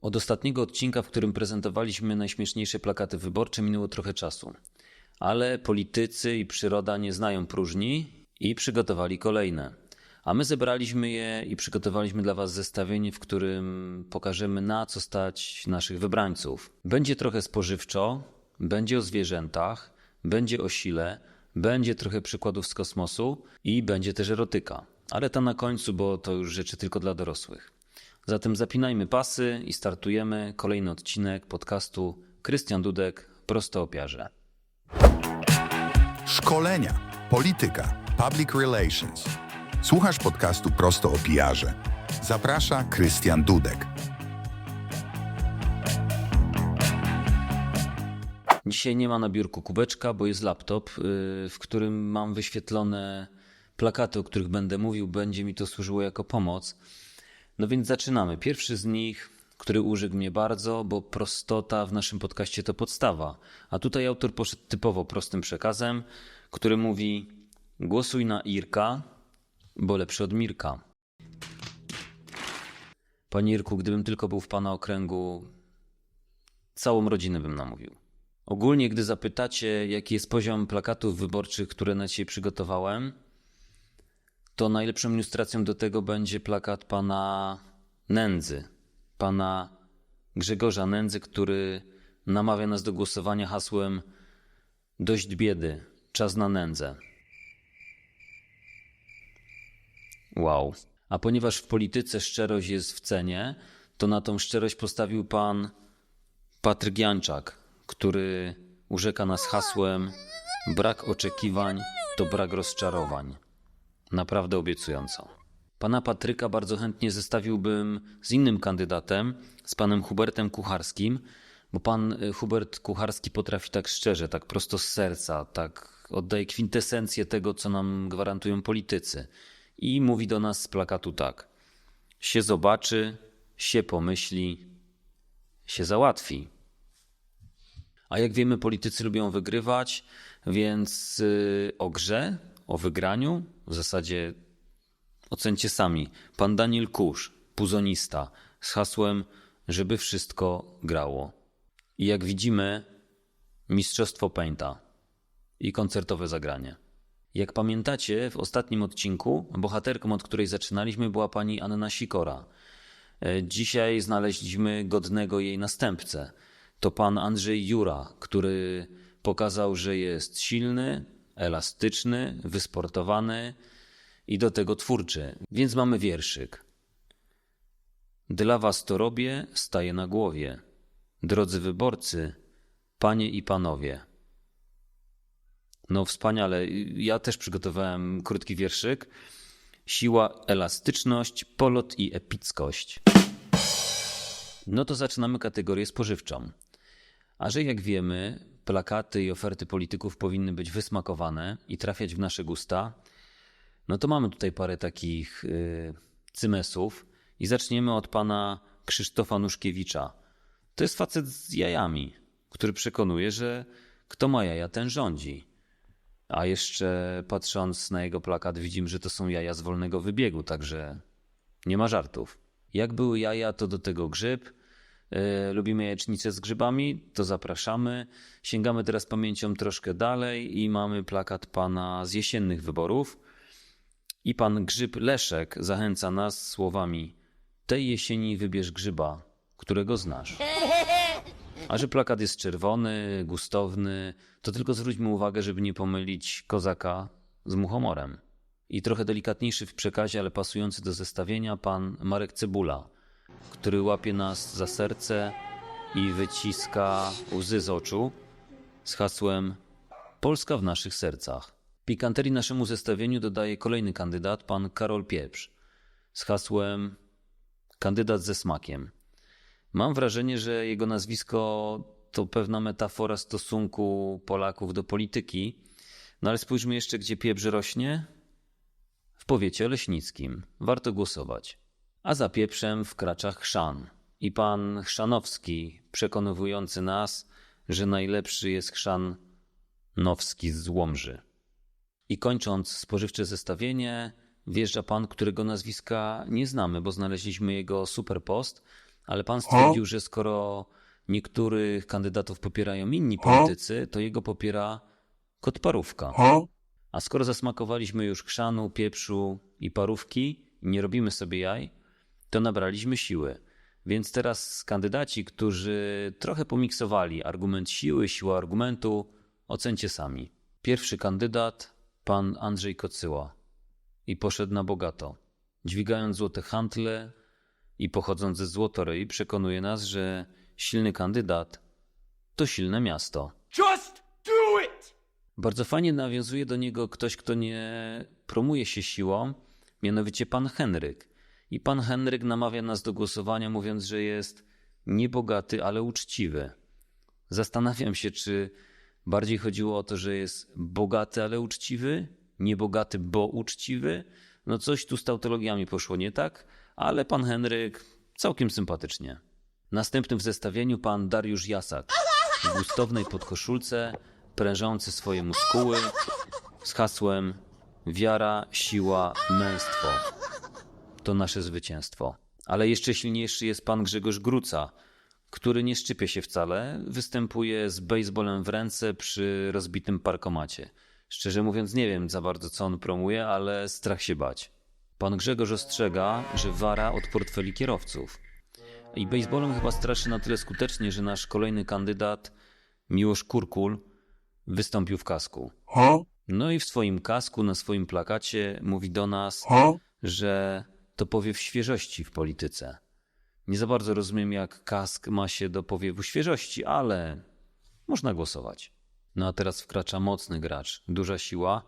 Od ostatniego odcinka, w którym prezentowaliśmy najśmieszniejsze plakaty wyborcze, minęło trochę czasu. Ale politycy i przyroda nie znają próżni i przygotowali kolejne. A my zebraliśmy je i przygotowaliśmy dla Was zestawienie, w którym pokażemy na co stać naszych wybrańców. Będzie trochę spożywczo, będzie o zwierzętach, będzie o sile, będzie trochę przykładów z kosmosu i będzie też erotyka. Ale ta na końcu, bo to już rzeczy tylko dla dorosłych. Zatem zapinajmy pasy i startujemy kolejny odcinek podcastu Krystian Dudek prosto o piarze. Szkolenia, polityka, public relations. Słuchasz podcastu Prosto o. Zaprasza Krystian Dudek. Dzisiaj nie ma na biurku kubeczka, bo jest laptop, yy, w którym mam wyświetlone plakaty, o których będę mówił. Będzie mi to służyło jako pomoc. No więc zaczynamy. Pierwszy z nich, który urzekł mnie bardzo, bo prostota w naszym podcaście to podstawa. A tutaj autor poszedł typowo prostym przekazem, który mówi: Głosuj na Irka, bo lepszy od Mirka. Panie Irku, gdybym tylko był w pana okręgu, całą rodzinę bym namówił. Ogólnie, gdy zapytacie, jaki jest poziom plakatów wyborczych, które na dzisiaj przygotowałem, to najlepszą ilustracją do tego będzie plakat pana Nędzy, pana Grzegorza Nędzy, który namawia nas do głosowania hasłem Dość biedy, czas na nędzę. Wow. A ponieważ w polityce szczerość jest w cenie, to na tą szczerość postawił pan Patryk Janczak, który urzeka nas hasłem Brak oczekiwań to brak rozczarowań. Naprawdę obiecująco. Pana Patryka bardzo chętnie zestawiłbym z innym kandydatem, z panem Hubertem Kucharskim, bo pan y, Hubert Kucharski potrafi tak szczerze, tak prosto z serca, tak oddaje kwintesencję tego, co nam gwarantują politycy. I mówi do nas z plakatu tak: się zobaczy, się pomyśli, się załatwi. A jak wiemy, politycy lubią wygrywać, więc y, o grze, o wygraniu, w zasadzie ocencie sami. Pan Daniel Kusz, puzonista, z hasłem, żeby wszystko grało. I jak widzimy, mistrzostwo pęta i koncertowe zagranie. Jak pamiętacie, w ostatnim odcinku bohaterką, od której zaczynaliśmy, była pani Anna Sikora. E, Dzisiaj znaleźliśmy godnego jej następcę. To pan Andrzej Jura, który pokazał, że jest silny, elastyczny, wysportowany i do tego twórczy. Więc mamy wierszyk. Dla was to robię, staję na głowie. Drodzy wyborcy, panie i panowie. No wspaniale. Ja też przygotowałem krótki wierszyk. Siła, elastyczność, polot i epickość. No to zaczynamy kategorię spożywczą. A że jak wiemy, plakaty i oferty polityków powinny być wysmakowane i trafiać w nasze gusta, no to mamy tutaj parę takich yy, cymesów i zaczniemy od pana Krzysztofa Nuszkiewicza. To jest facet z jajami, który przekonuje, że kto ma jaja, ten rządzi. A jeszcze patrząc na jego plakat, widzimy, że to są jaja z wolnego wybiegu, także nie ma żartów. Jak były jaja, to do tego grzyb. Yy, lubimy jajecznicę z grzybami, to zapraszamy. Sięgamy teraz pamięcią troszkę dalej i mamy plakat pana z jesiennych wyborów. I pan Grzyb Leszek zachęca nas słowami: Tej jesieni wybierz grzyba, którego znasz. A że plakat jest czerwony, gustowny, to tylko zwróćmy uwagę, żeby nie pomylić kozaka z muchomorem. I trochę delikatniejszy w przekazie, ale pasujący do zestawienia, pan Marek Cebula, który łapie nas za serce i wyciska łzy z oczu z hasłem Polska w naszych sercach. Pikanterii naszemu zestawieniu dodaje kolejny kandydat, pan Karol Pieprz, z hasłem Kandydat ze smakiem. Mam wrażenie, że jego nazwisko to pewna metafora stosunku Polaków do polityki. No ale spójrzmy jeszcze, gdzie pieprz rośnie. W powiecie leśnickim. Warto głosować. A za pieprzem wkracza chrzan. I pan Chrzanowski, przekonywujący nas, że najlepszy jest chrzan nowski z Łomży. I kończąc spożywcze zestawienie, wjeżdża pan, którego nazwiska nie znamy, bo znaleźliśmy jego super post, Ale pan stwierdził, że skoro niektórych kandydatów popierają inni politycy, to jego popiera kot parówka. A skoro zasmakowaliśmy już chrzanu, pieprzu i parówki nie robimy sobie jaj, to nabraliśmy siły. Więc teraz kandydaci, którzy trochę pomiksowali argument siły, siła argumentu, ocencie sami. Pierwszy kandydat, pan Andrzej Kocyła. I poszedł na bogato. Dźwigając złote hantle i pochodząc ze Złotoryi, przekonuje nas, że silny kandydat to silne miasto. Just do it! Bardzo fajnie nawiązuje do niego ktoś, kto nie promuje się siłą, mianowicie pan Henryk. I pan Henryk namawia nas do głosowania, mówiąc, że jest niebogaty, ale uczciwy. Zastanawiam się, czy bardziej chodziło o to, że jest bogaty, ale uczciwy, niebogaty, bo uczciwy. No coś tu z tautologiami poszło nie tak, ale pan Henryk całkiem sympatycznie. Następnym w zestawieniu pan Dariusz Jasak w gustownej podkoszulce, prężący swoje muskuły z hasłem wiara, siła, męstwo. To nasze zwycięstwo. Ale jeszcze silniejszy jest pan Grzegorz Gruca, który nie szczypie się wcale, występuje z baseballem w ręce przy rozbitym parkomacie. Szczerze mówiąc, nie wiem za bardzo, co on promuje, ale strach się bać. Pan Grzegorz ostrzega, że wara od portfeli kierowców. I baseballem chyba straszy na tyle skutecznie, że nasz kolejny kandydat, Miłosz Kurkul, wystąpił w kasku. No i w swoim kasku, na swoim plakacie mówi do nas, że to powiew świeżości w polityce. Nie za bardzo rozumiem, jak kask ma się do powiewu świeżości, ale można głosować. No a teraz wkracza mocny gracz, duża siła.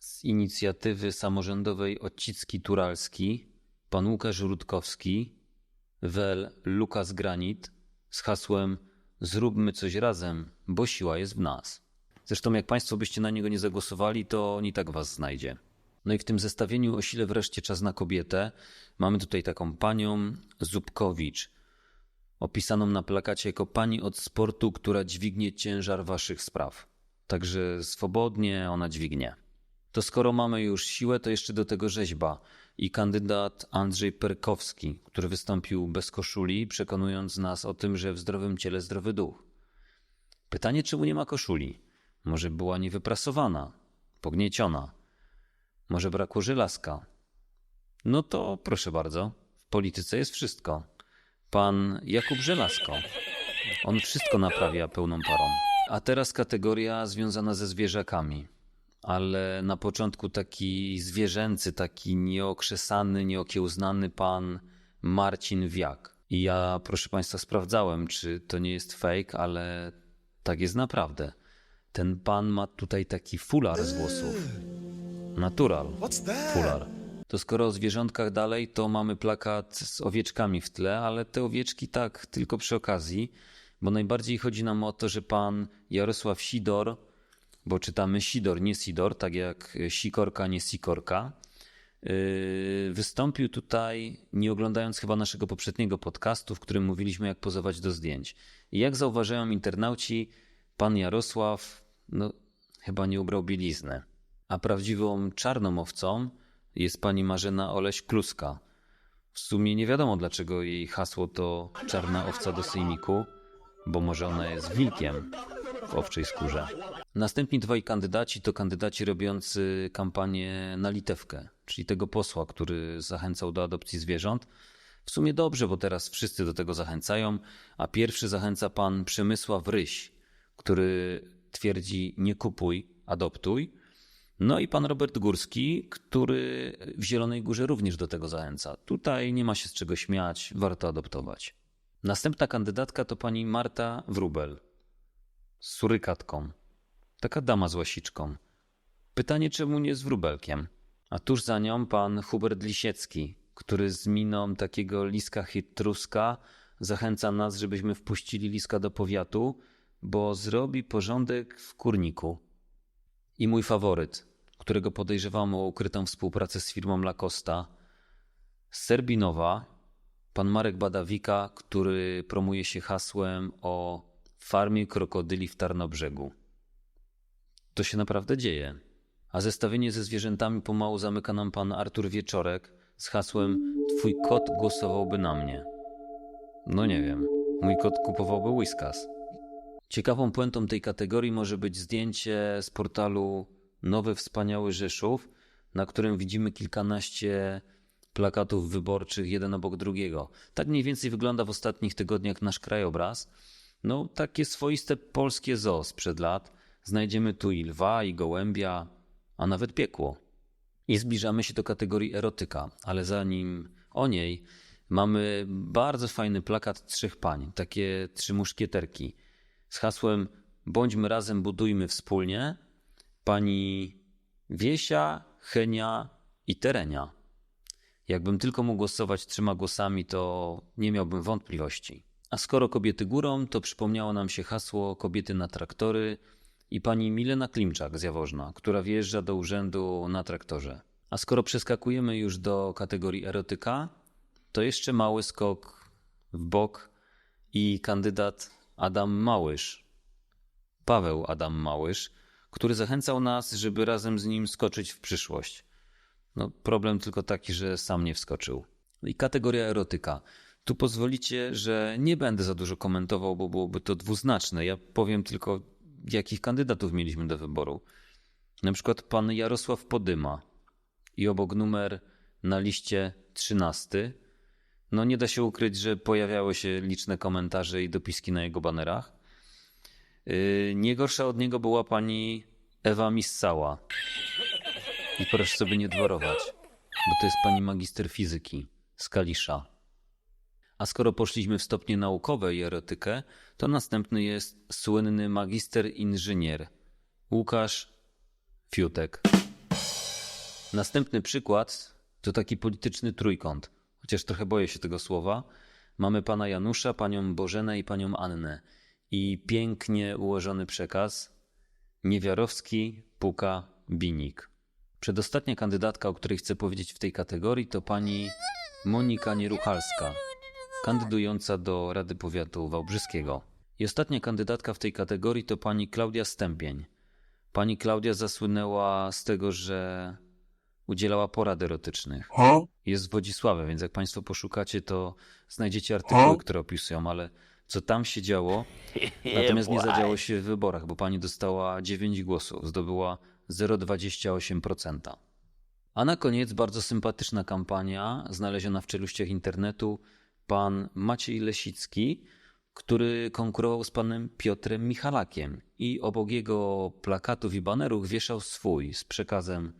Z inicjatywy samorządowej Odcicki Turalski, pan Łukasz Rutkowski, wel Lukas Granit z hasłem Zróbmy coś razem, bo siła jest w nas. Zresztą jak Państwo byście na niego nie zagłosowali, to on i tak Was znajdzie. No i w tym zestawieniu o sile wreszcie czas na kobietę mamy tutaj taką panią Zubkowicz, opisaną na plakacie jako pani od sportu, która dźwignie ciężar Waszych spraw. Także swobodnie ona dźwignie. To skoro mamy już siłę, to jeszcze do tego rzeźba i kandydat Andrzej Perkowski, który wystąpił bez koszuli, przekonując nas o tym, że w zdrowym ciele zdrowy duch. Pytanie, czemu nie ma koszuli? Może była niewyprasowana, pognieciona, może brakło żelazka. No to proszę bardzo, w polityce jest wszystko. Pan Jakub Żelazko. On wszystko naprawia pełną parą. A teraz kategoria związana ze zwierzakami. Ale na początku taki zwierzęcy, taki nieokrzesany, nieokiełznany pan Marcin Wiak. I ja, proszę Państwa, sprawdzałem, czy to nie jest fake, ale tak jest naprawdę. Ten pan ma tutaj taki fular z włosów. Natural. Fular. To skoro o zwierzątkach dalej, to mamy plakat z owieczkami w tle, ale te owieczki tak tylko przy okazji, bo najbardziej chodzi nam o to, że pan Jarosław Sidor, bo czytamy Sidor, nie Sidor, tak jak Sikorka, nie Sikorka, yy, wystąpił tutaj, nie oglądając chyba naszego poprzedniego podcastu, w którym mówiliśmy, jak pozować do zdjęć. I jak zauważają internauci, pan Jarosław, no, chyba nie ubrał bielizny. A prawdziwą czarną owcą jest pani Marzena Oleś-Kluska. W sumie nie wiadomo, dlaczego jej hasło to czarna owca do sejmiku, bo może ona jest wilkiem w owczej skórze. Następni dwaj kandydaci to kandydaci robiący kampanię na litewkę, czyli tego posła, który zachęcał do adopcji zwierząt. W sumie dobrze, bo teraz wszyscy do tego zachęcają, a pierwszy zachęca pan Przemysław Ryś, który twierdzi nie kupuj, adoptuj. No i pan Robert Górski, który w Zielonej Górze również do tego zachęca. Tutaj nie ma się z czego śmiać, warto adoptować. Następna kandydatka to pani Marta Wrubel z surykatką. Taka dama z łasiczką. Pytanie, czemu nie z wróbelkiem? A tuż za nią pan Hubert Lisiecki, który z miną takiego liska chytruska zachęca nas, żebyśmy wpuścili liska do powiatu, bo zrobi porządek w kurniku. I mój faworyt, którego podejrzewam o ukrytą współpracę z firmą Lacosta, z Serbinowa, pan Marek Badawika, który promuje się hasłem o farmie krokodyli w Tarnobrzegu. To się naprawdę dzieje. A zestawienie ze zwierzętami pomału zamyka nam pan Artur Wieczorek z hasłem Twój kot głosowałby na mnie. No nie wiem. Mój kot kupowałby Whiskas. Ciekawą puentą tej kategorii może być zdjęcie z portalu Nowy Wspaniały Rzeszów, na którym widzimy kilkanaście plakatów wyborczych jeden obok drugiego. Tak mniej więcej wygląda w ostatnich tygodniach nasz krajobraz. No, takie swoiste polskie zoo sprzed lat. Znajdziemy tu i lwa, i gołębia, a nawet piekło. I zbliżamy się do kategorii erotyka, ale zanim o niej, mamy bardzo fajny plakat trzech pań, takie trzy muszkieterki z hasłem Bądźmy razem, budujmy wspólnie. Pani Wiesia, Henia i Terenia. Jakbym tylko mógł głosować trzema głosami, to nie miałbym wątpliwości. A skoro kobiety górą, to przypomniało nam się hasło kobiety na traktory i pani Milena Klimczak z Jaworzna, która wjeżdża do urzędu na traktorze. A skoro przeskakujemy już do kategorii erotyka, to jeszcze mały skok w bok i kandydat Adam Małysz. Paweł Adam Małysz, który zachęcał nas, żeby razem z nim skoczyć w przyszłość. No, problem tylko taki, że sam nie wskoczył. I kategoria erotyka. Tu pozwolicie, że nie będę za dużo komentował, bo byłoby to dwuznaczne. Ja powiem tylko, jakich kandydatów mieliśmy do wyboru. Na przykład pan Jarosław Podyma i obok numer na liście 13. No nie da się ukryć, że pojawiały się liczne komentarze i dopiski na jego banerach. Yy, nie gorsza od niego była pani Ewa Missała. I proszę sobie nie dworować, bo to jest pani magister fizyki z Kalisza. A skoro poszliśmy w stopnie naukowe i erotykę, to następny jest słynny magister inżynier Łukasz Fiutek. Następny przykład to taki polityczny trójkąt, chociaż trochę boję się tego słowa. Mamy pana Janusza, panią Bożenę i panią Annę. I pięknie ułożony przekaz Niewiarowski, Puka, Binik. Przedostatnia kandydatka, o której chcę powiedzieć w tej kategorii, to pani Monika Nieruchalska, kandydująca do Rady Powiatu Wałbrzyskiego. I ostatnia kandydatka w tej kategorii to pani Klaudia Stępień. Pani Klaudia zasłynęła z tego, że udzielała porad erotycznych. Jest z Wodzisławy, więc jak Państwo poszukacie, to znajdziecie artykuły, które opisują, ale co tam się działo, natomiast nie zadziało się w wyborach, bo pani dostała 9 głosów, zdobyła 0,28%. A na koniec bardzo sympatyczna kampania, znaleziona w czeluściach internetu, pan Maciej Lesicki, który konkurował z panem Piotrem Michalakiem i obok jego plakatów i banerów wieszał swój z przekazem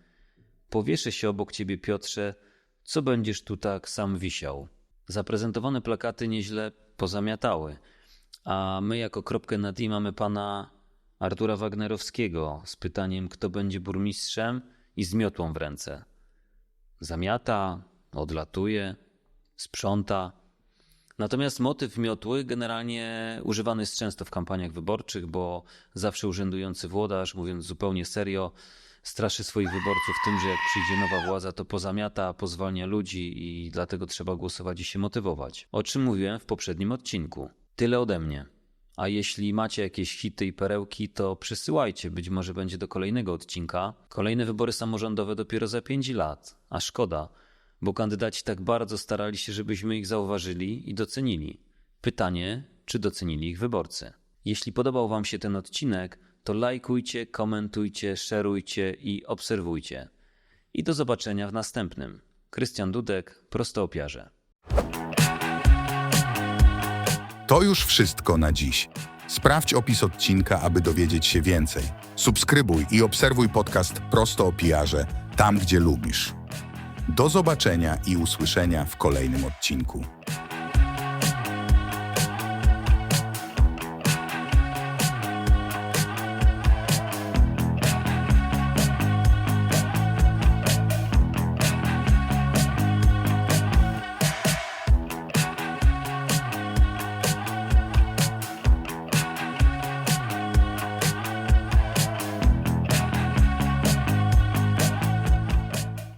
Powieszę się obok ciebie, Piotrze, co będziesz tu tak sam wisiał. Zaprezentowane plakaty nieźle pozamiatały, a my jako kropkę nad i mamy pana Artura Wagnerowskiego z pytaniem, kto będzie burmistrzem i z miotłą w ręce. Zamiata, odlatuje, sprząta. Natomiast motyw miotły generalnie używany jest często w kampaniach wyborczych, bo zawsze urzędujący włodarz, mówiąc zupełnie serio, straszy swoich wyborców tym, że jak przyjdzie nowa władza, to pozamiata, pozwalnia ludzi i dlatego trzeba głosować i się motywować. O czym mówiłem w poprzednim odcinku. Tyle ode mnie. A jeśli macie jakieś hity i perełki, to przysyłajcie, być może będzie do kolejnego odcinka. Kolejne wybory samorządowe dopiero za 5 lat, a szkoda, bo kandydaci tak bardzo starali się, żebyśmy ich zauważyli i docenili. Pytanie, czy docenili ich wyborcy. Jeśli podobał Wam się ten odcinek, to lajkujcie, komentujcie, szerujcie i obserwujcie. I do zobaczenia w następnym. Krystian Dudek, prosto o piarze. To już wszystko na dziś. Sprawdź opis odcinka, aby dowiedzieć się więcej. Subskrybuj i obserwuj podcast Prosto o tam, gdzie lubisz. Do zobaczenia i usłyszenia w kolejnym odcinku.